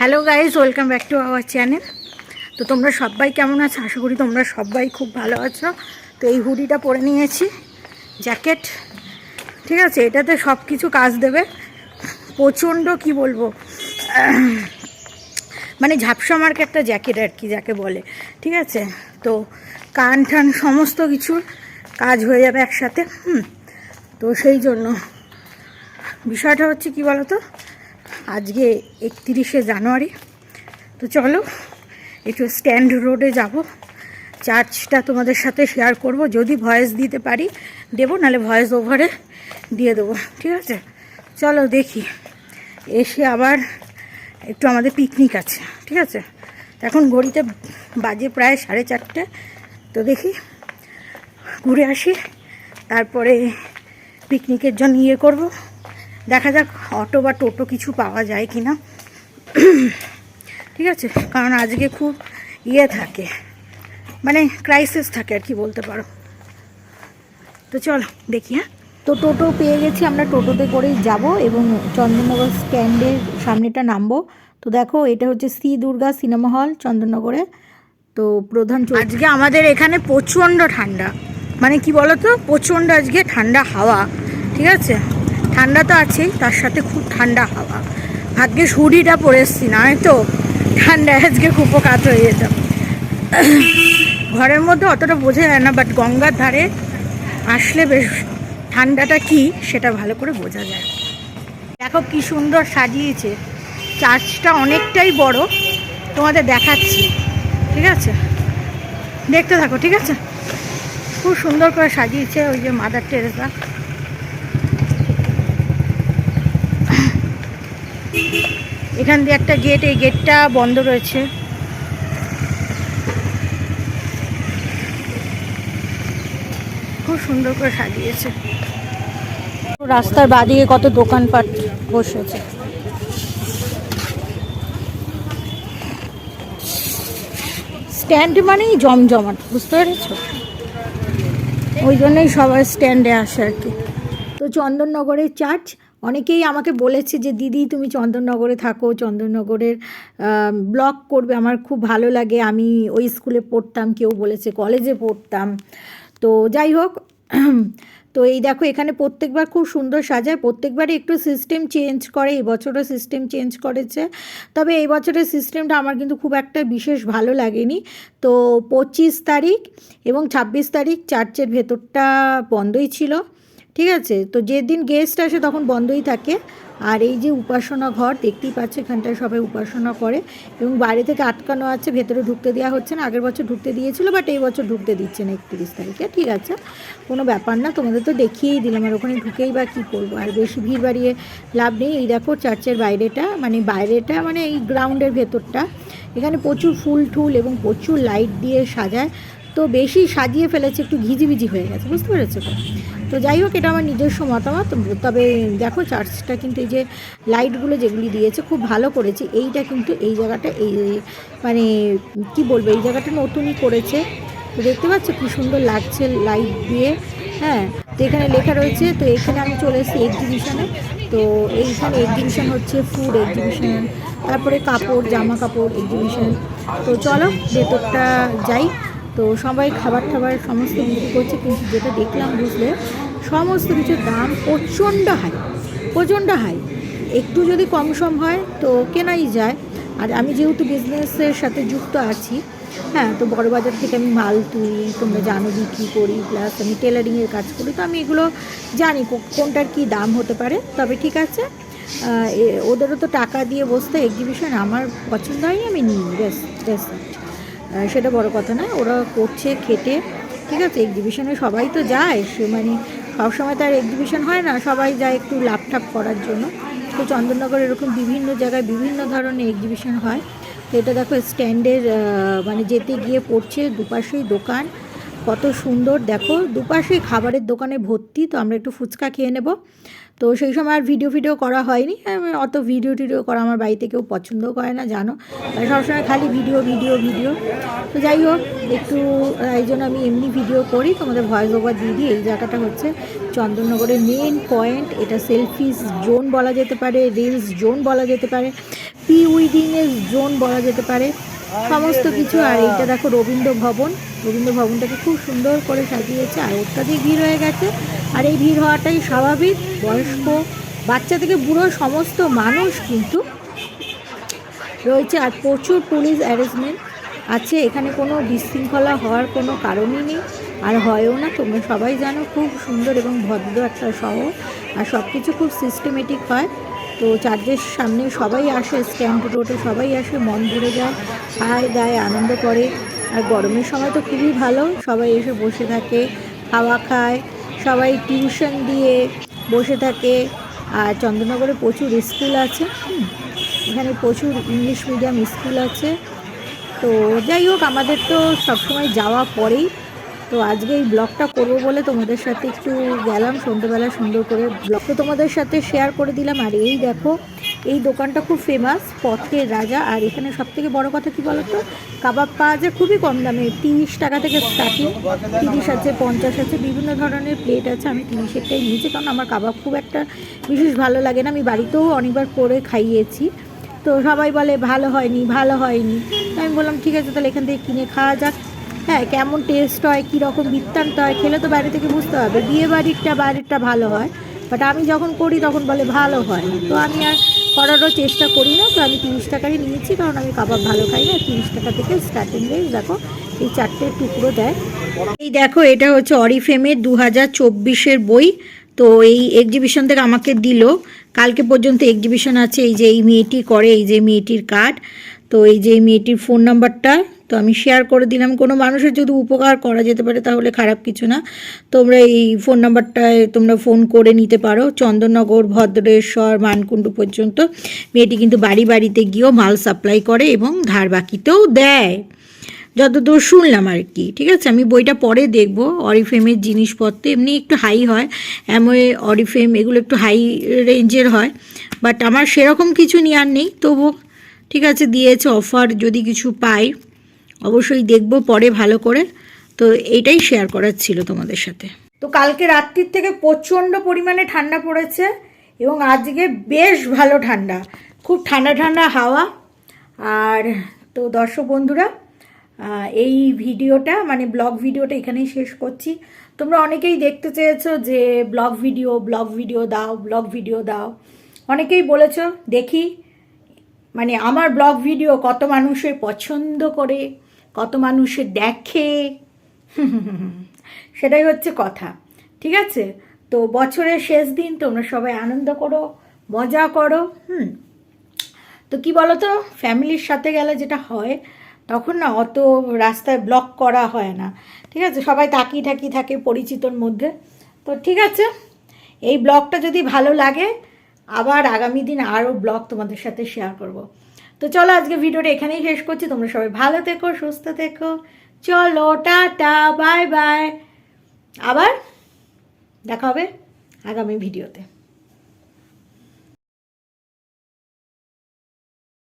Hello guys welcome back to our channel তো তোমরা সবাই কেমন আছো? আশা করি তোমরা সবাই খুব ভালো আছো। তো এই হুডিটা পরে নিয়েছি, জ্যাকেট। ঠিক আছে, এটাতে সব কিছু কাজ দেবে। প্রচণ্ড, কি বলব মানে ঝাপসা মার্কে একটা জ্যাকেট আর কি যাকে বলে। ঠিক আছে, তো কান টান সমস্ত কিছুর কাজ হয়ে যাবে একসাথে। হুম, তো সেই জন্য। বিষয়টা হচ্ছে কি বলো তো আজকে একত্রিশে জানুয়ারি। তো চলো, একটু স্ট্যান্ড রোডে যাব। চার্জটা তোমাদের সাথে শেয়ার করব। যদি ভয়েস দিতে পারি, দেবো, নাহলে ভয়েস ওভারে দিয়ে দেবো। ঠিক আছে? চলো দেখি। এসে আবার একটু আমাদের পিকনিক আছে। ঠিক আছে? এখন ঘড়িতে বাজে প্রায় সাড়ে চারটে। তো দেখি, ঘুরে আসি। তারপরে পিকনিকের জন্য ইয়ে করব। দেখা যাক অটো বা টোটো কিছু পাওয়া যায় কি না ঠিক আছে? কারণ আজকে খুব ইয়ে থাকে। মানে ক্রাইসিস থাকে আর কি বলতে পারো। তো চলো দেখি হ্যাঁ? তো টোটো পেয়ে গেছি আমরা টোটোতে করেই যাব এবং চন্দননগর স্ট্যান্ডের সামনেটা নামবো। তো দেখো এটা হচ্ছে শ্রী দুর্গা সিনেমা হল চন্দননগরে তো প্রধান আজকে আমাদের এখানে প্রচণ্ড ঠান্ডা। মানে কি বলো তো প্রচণ্ড আজকে ঠান্ডা হাওয়া। ঠিক আছে? ঠান্ডা তো আছেই, তার সাথে খুব ঠান্ডা হাওয়া। ভাগ্যে হুডিটা পরে এসছি না তো? ঠান্ডায় আজকে খুব কাত হয়ে যেতাম ঘরের মধ্যে অতটা বোঝা যায় না বাট গঙ্গার ধারে আসলে বেশ ঠান্ডাটা কি, সেটা ভালো করে বোঝা যায়। দেখো কি সুন্দর সাজিয়েছে। চার্চটা অনেকটাই বড়, তোমাদের দেখাচ্ছি, ঠিক আছে? দেখতে থাকো, ঠিক আছে? খুব সুন্দর করে সাজিয়েছে ওই যে মাদার টেরেসা এখান দিয়ে একটা গেট এই গেটটা বন্ধ রয়েছে। খুব সুন্দর করে সাজিয়েছে। রাস্তার বাদিকে কত দোকানপাট বসেছে। স্ট্যান্ড মানেই জমজমাট, বুঝতে পেরেছ? ওই জন্যই সবাই স্ট্যান্ডে আসে আর কি। তো চন্দননগরের চার্চ অনেকেই আমাকে বলেছে যে, দিদি, তুমি চন্দননগরে থাকো, চন্দননগরের ব্লগ করবে, আমার খুব ভালো লাগে। আমি ওই স্কুলে পড়তাম, কেউ বলেছে কলেজে পড়তাম। তো যাই হোক, তো এই দেখো, এখানে প্রত্যেকবার খুব সুন্দর সাজায়। প্রত্যেকবারই একটু সিস্টেম চেঞ্জ করে, এই বছরও সিস্টেম চেঞ্জ করেছে। তবে এই বছরের সিস্টেমটা আমার কিন্তু খুব একটা বিশেষ ভালো লাগেনি। তো পঁচিশ তারিখ এবং ছাব্বিশ তারিখ চার্চের ভেতরটা বন্ধই ছিল। ঠিক আছে? তো যেদিন গেস্ট আসে তখন বন্ধই থাকে। আর এই যে উপাসনা ঘর, দেখতেই পাচ্ছে এখানটায় সবাই উপাসনা করে। এবং বাইরে থেকে আটকানো আছে, ভেতরে ঢুকতে দেওয়া হচ্ছে না। আগের বছর ঢুকতে দিয়েছিল বাট এই বছর ঢুকতে দিচ্ছে না একত্রিশ তারিখে, ঠিক আছে? কোনো ব্যাপার না, তোমাদের তো দেখিয়েই দিলাম। আর ওখানে ঢুকেই বা কী করব? আর বেশি ভিড় বাড়িয়ে লাভ নেই। এই দেখো চার্চের বাইরেটা মানে বাইরেটা মানে এই গ্রাউন্ডের ভেতরটা। এখানে প্রচুর ফুল টুল এবং প্রচুর লাইট দিয়ে সাজায়। তো বেশি সাজিয়ে ফেলেছে, একটু ঘিজিবিজি হয়ে গেছে, বুঝতে পেরেছ তো? তো যাই হোক, এটা আমার নিজস্ব মতামত। তবে দেখো চার্চটা কিন্তু এই যে লাইটগুলো যেগুলি দিয়েছে, খুব ভালো করেছে। এইটা কিন্তু এই জায়গাটা, এই মানে কি বলব, এই জায়গাটা নতুনই করেছে। তো দেখতে পাচ্ছ, কি সুন্দর লাগছে লাইট দিয়ে। হ্যাঁ তো এখানে লেখা রয়েছে, তো এখানে আমি চলে এসেছি এক্সিবিশনে তো এইখানে এক্সিবিশন হচ্ছে ফুড এক্সিবিশন তারপরে কাপড়, জামা কাপড় এক্সিবিশন তো চলো, ভেতরটা যাই। তো সবাই খাবার টাবার সমস্ত বিক্রি করছে, কিন্তু যেটা দেখলাম বুঝলে, সমস্ত কিছুর দাম প্রচণ্ড হাই প্রচণ্ড হাই। একটু যদি কম সম হয় তো কেনাই যায়। আর আমি যেহেতু বিজনেসের সাথে যুক্ত আছি হ্যাঁ তো বড় বাজার থেকে আমি মাল তুলি, তোমরা জানো বিক্রি করি প্লাস আমি টেলারিংয়ের কাজ করি, তো আমি এগুলো জানি কোনটার কী দাম হতে পারে। তবে ঠিক আছে ওদেরও তো টাকা দিয়ে বসতে এক্সিবিশন আমার পছন্দ হয়নি, আমি নিই, ব্যাস ব্যাস সেটা বড় কথা না, ওরা করছে, খেটে, ঠিক আছে এক্সিবিশনে সবাই তো যায়, সে মানে সবসময় আর এক্সিবিশন হয় না, সবাই যায় একটু লাপঠাপ করার জন্য। তো চন্দননগরে এরকম বিভিন্ন জায়গায় বিভিন্ন ধরনের এক্সিবিশন হয়। তো এটা দেখো স্ট্যান্ডের মানে যেতে গিয়ে পড়ছে দুপাশেই দোকান কত সুন্দর। দেখো, দুপাশে খাবারের দোকানে ভর্তি, তো আমরা একটু ফুচকা খেয়ে নেব। তো সেই সময় আর ভিডিও ভিডিও করা হয়নি। অত ভিডিও টিডিও করা আমার বাড়িতে কেউ পছন্দও করে না, জানো। সবসময় খালি ভিডিও ভিডিও ভিডিও তো যাই হোক, একটু এই জন্য আমি এমনি ভিডিও করি। তোমাদের ভয়েস ওভার দিয়ে দিই। এই জায়গাটা হচ্ছে চন্দননগরের মেন পয়েন্ট এটা সেলফিস জোন বলা যেতে পারে রিলস জোন বলা যেতে পারে প্রি উইডিংয়ের জোন বলা যেতে পারে। সমস্ত কিছু। আর এইটা দেখো রবীন্দ্র ভবন রবীন্দ্র ভবনটাকে খুব সুন্দর করে সাজিয়েছে, আর অত্যাধিক ভিড় হয়ে গেছে। আর এই ভিড় হওয়াটাই স্বাভাবিক, বয়স্ক বাচ্চা থেকে বুড়ো সমস্ত মানুষ কিন্তু রয়েছে, আর প্রচুর পুলিশ অ্যারেঞ্জমেন্ট আছে। এখানে কোনো বিশৃঙ্খলা হওয়ার কোনো কারণই নেই, আর হয়ও না, তোমরা সবাই জানো খুব সুন্দর এবং ভদ্র একটা শহর, আর সব কিছু খুব সিস্টেমেটিক হয়। তো চার্চের সামনে সবাই আসে স্ট্যাম্প রোডে সবাই আসে, মন ভরে যায় খায় দায় আনন্দ করে। আর গরমের সময় তো খুবই ভালো। সবাই এসে বসে থাকে, খাওয়া খায়, সবাই টিউশন দিয়ে বসে থাকে। আর চন্দ্রনগরে প্রচুর স্কুল আছে। এখানে প্রচুর ইংলিশ মিডিয়াম স্কুল আছে। তো যাই হোক, আমাদের তো সবসময় যাওয়া পরেই। তো আজকে এই ব্লগটা করব বলে তোমাদের সাথে একটু গেলাম, সন্ধ্যেবেলা সুন্দর করে ব্লগটা তোমাদের সাথে শেয়ার করে দিলাম। আর এই দেখো এই দোকানটা খুব ফেমাস পথের রাজা। আর এখানে সব থেকে বড় কথা কি বলতো? কাবাব পাওয়া যায় খুবই কম দামে, তিরিশ টাকা থেকে স্টার্টিং তিরিশ আছে, পঞ্চাশ আছে, বিভিন্ন ধরনের প্লেট আছে। আমি তিরিশেরটাই নিয়েছি, কারণ আমার কাবাব খুব একটা বিশেষ ভালো লাগে না। আমি বাড়িতেও অনেকবার করে খাইয়েছি। তো সবাই বলে, ভালো হয়নি ভালো হয়নি। আমি বললাম, ঠিক আছে, তাহলে এখান থেকে কিনে খাওয়া যাক। হ্যাঁ কেমন টেস্ট হয়, কীরকম বৃত্তান্ত হয়, খেলে তো বাইরে থেকে বুঝতে হবে। বিয়ে বাড়িরটা বাইরেরটা ভালো হয়। বাট আমি যখন করি, তখন বলে, ভালো হয় তো আমি আর করারও চেষ্টা করি না, তো আমি তিরিশ টাকারই নিয়েছি, কারণ আমি কাবাব ভালো খাই না, তিরিশ টাকা থেকে স্টার্টিং রেস দেখো, এই চারটে টুকরো দেয়। এই দেখো, এটা হচ্ছে অরিফেমের দু হাজার চব্বিশের বই, তো এই এক্সিবিশন থেকে আমাকে দিল। কালকে পর্যন্ত এক্সিবিশন আছে, এই যে এই মেয়েটি করে, এই যে মেয়েটির কার্ড তো এই যে মেয়েটির ফোন নাম্বারটা তো আমি শেয়ার করে দিলাম। কোনো মানুষের যদি উপকার করা যেতে পারে, তাহলে খারাপ কিছু না। তোমরা এই ফোন নাম্বারটায় তোমরা ফোন করে নিতে পারো। চন্দননগর, ভদ্রেশ্বর, মানকুণ্ডু পর্যন্ত। মেয়েটি কিন্তু বাড়ি বাড়িতে গিয়েও মাল সাপ্লাই করে এবং ধার বাকিতেও দেয়। যতদূর শুনলাম আর কি, ঠিক আছে? আমি বইটা পরে দেখব। অরিফেমের জিনিসপত্র এমনি একটু হাই হয়। অ্যামোয়ে অরিফেম এগুলো একটু হাই রেঞ্জের হয়। বাট আমার সেরকম কিছু নেওয়ার নেই। তবু ঠিক আছে, দিয়েছে অফার যদি কিছু পাই, অবশ্যই দেখব পরে ভালো করে। তো এইটাই শেয়ার করার ছিল তোমাদের সাথে। তো কালকে রাত্রির থেকে প্রচণ্ড পরিমাণে ঠান্ডা পড়েছে এবং আজকে বেশ ভালো ঠান্ডা। খুব ঠান্ডা ঠান্ডা হাওয়া। আর তো দর্শক বন্ধুরা এই ভিডিওটা মানে ব্লগ ভিডিওটা এখানেই শেষ করছি। তোমরা অনেকেই দেখতে চেয়েছো যে ব্লগ ভিডিও ব্লগ ভিডিও দাও, ব্লগ ভিডিও দাও। অনেকেই বলেছ, দেখি মানে আমার ব্লগ ভিডিও কত মানুষের পছন্দ করে, কত মানুষের দেখে। সেটাই হচ্ছে কথা, ঠিক আছে? তো বছরের শেষ দিন তোমরা সবাই আনন্দ করো, মজা করো, হুম? তো কি বলো তো ফ্যামিলির সাথে গেলে যেটা হয়, তখন না অত রাস্তায় ব্লক করা হয় না, ঠিক আছে? সবাই তাকিয়ে ঠাকিয়ে থাকে পরিচিতর মধ্যে। তো ঠিক আছে, এই ব্লগটা যদি ভালো লাগে আবার আগামী দিন আরও ব্লগ তোমাদের সাথে শেয়ার করব। তো চলো আজকে ভিডিওটা এখানেই শেষ করছি। তোমরা সবাই ভালো থেকো, সুস্থ থেকো। চলো টাটা বাই বাই আবার দেখা হবে আগামী ভিডিওতে।